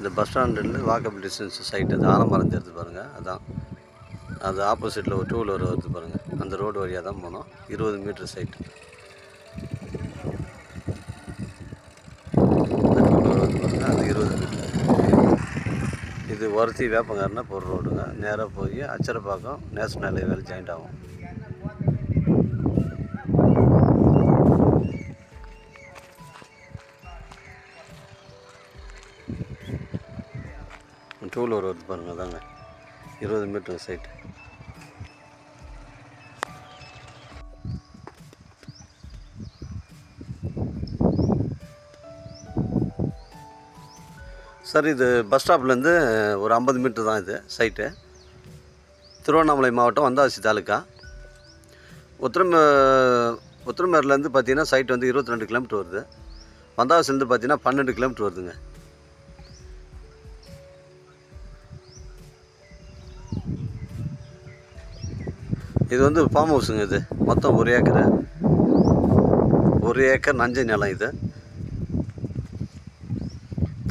இந்த பஸ் ஸ்டாண்டுலேருந்து walkable distance side அது ஆலமரம் தெரிஞ்சு பாருங்கள் அதான். அது ஆப்போசிட்டில் ஒரு டூ வீலர் வருது பாருங்கள் அந்த ரோடு வழியாக தான் போனோம். இருபது மீட்ரு சைட்டு டூ வீலர் பாருங்கள் அது இருபது இது ஒருத்தி வேப்பங்காரனா போகிற ரோடுங்க நேராக போய் அச்சரப்பாக்கம் நேஷனல் ஹைவேல ஜாயிண்ட் ஆகும். டூ வீலர் வருது பாருங்கள் தாங்க இருபது மீட்டர் சைட்டு சார் இது பஸ் ஸ்டாப்லேருந்து ஒரு ஐம்பது மீட்டர் தான் இது சைட்டு திருவண்ணாமலை மாவட்டம் வந்தாசி தாலுக்கா. உத்திரம் உத்திரமேர்லேருந்து பார்த்தீங்கன்னா சைட் வந்து இருபத்தி ரெண்டு கிலோமீட்டர் வருது. வந்தாசிலேருந்து பார்த்தீங்கன்னா பன்னெண்டு கிலோமீட்டர் வருதுங்க. இது வந்து ஃபார்ம் ஹவுஸுங்க இது. மொத்தம் ஒரு ஏக்கர். ஒரு ஏக்கர் நஞ்சை நிலம் இது.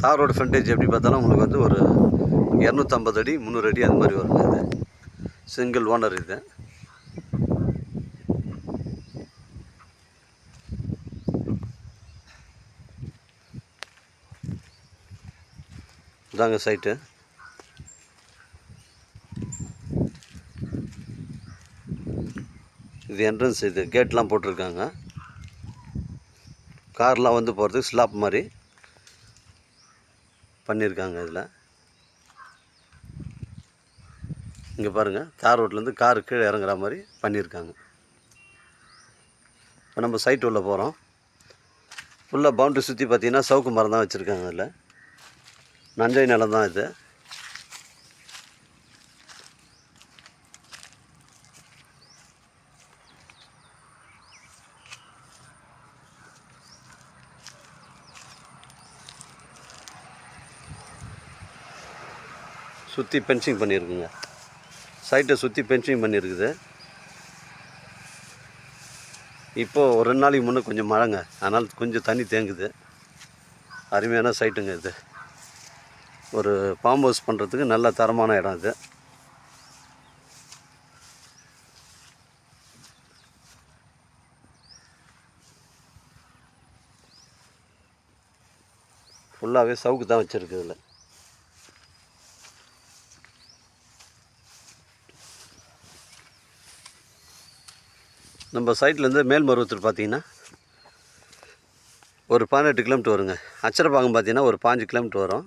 தார் ரோடு ஃப்ரண்டேஜ் எப்படி பார்த்தாலும் உங்களுக்கு வந்து ஒரு இரநூத்தம்பது அடி முந்நூறு அடி அது மாதிரி வருங்க இது. சிங்கிள் ஓனர் இது. இதாங்க சைட்டு இது என்ட்ரன்ஸ் இது கேட்லாம் போட்டிருக்காங்க. கார்லாம் வந்து போகிறதுக்கு ஸ்லாப் மாதிரி பண்ணியிருக்காங்க இதில். இங்கே பாருங்கள் தார் ரோட்லேருந்து கார் கீழே இறங்குற மாதிரி பண்ணியிருக்காங்க இப்போ நம்ம சைட் உள்ளே போகிறோம் ஃபுல்லாக பவுண்ட்ரி சுற்றி பார்த்தீங்கன்னா சவுக்கு மரம் தான் வச்சுருக்காங்க அதில் நஞ்சை நிலம் தான் இது. சுற்றி பென்சிங் பண்ணியிருக்குங்க. சைட்டை சுற்றி பென்சிங் பண்ணியிருக்குது. இப்போது ஒரு ரெண்டு நாளைக்கு முன்னே கொஞ்சம் மழைங்க. அதனால் கொஞ்சம் தண்ணி தேங்குது. அருமையான சைட்டுங்க இது. ஒரு பாம்பு ஹவுஸ் பண்ணுறதுக்கு நல்ல தரமான இடம் இது. ஃபுல்லாகவே சவுக்கு தான் வச்சுருக்கு இதில். நம்ம சைட்லேருந்து மேல்மருவத்தூர் பார்த்தீங்கன்னா ஒரு பதினெட்டு கிலோமீட்டர் வருங்க. அச்சரப்பாக்கம் பார்த்தீங்கன்னா ஒரு பாஞ்சு கிலோமீட்டர் வரும்.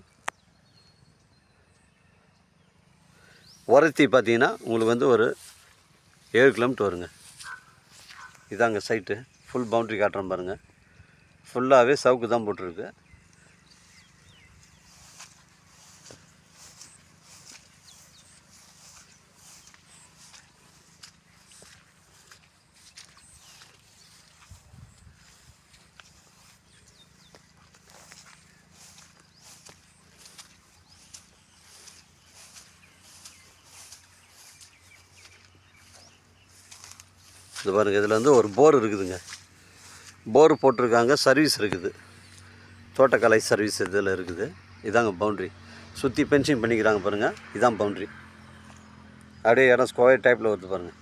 உரத்தி பார்த்தீங்கன்னா உங்களுக்கு வந்து ஒரு ஏழு கிலோமீட்டர் வருங்க. இதாங்க சைட்டு. ஃபுல் பவுண்ட்ரி காட்டுறேன் பாருங்கள் ஃபுல்லாகவே சவுக்கு தான் போட்டிருக்கு. இது பாருங்கள் இதில் வந்து ஒரு போர் இருக்குதுங்க. போர் போட்டிருக்காங்க சர்வீஸ் இருக்குது. தோட்டக்கலை சர்வீஸ் இதில் இருக்குது. இதாங்க பவுண்ட்ரி சுற்றி பென்சிங் பண்ணிக்கிறாங்க பாருங்கள் இதான் பவுண்ட்ரி அப்படியே இடம் ஸ்கொயர் டைப்பில் வருது பாருங்கள்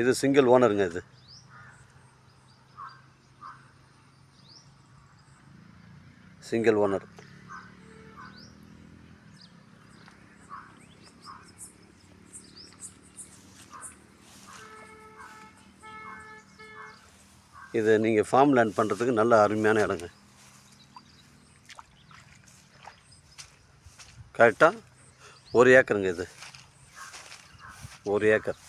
இது சிங்கிள் ஓனருங்க இது. சிங்கிள் ஓனர் இது நீங்கள் ஃபார்ம் லேண்ட் பண்ணுறதுக்கு நல்ல அருமையான இடங்க. கரெக்டாக ஒரு ஏக்கருங்க இது. ஒரு ஏக்கர்.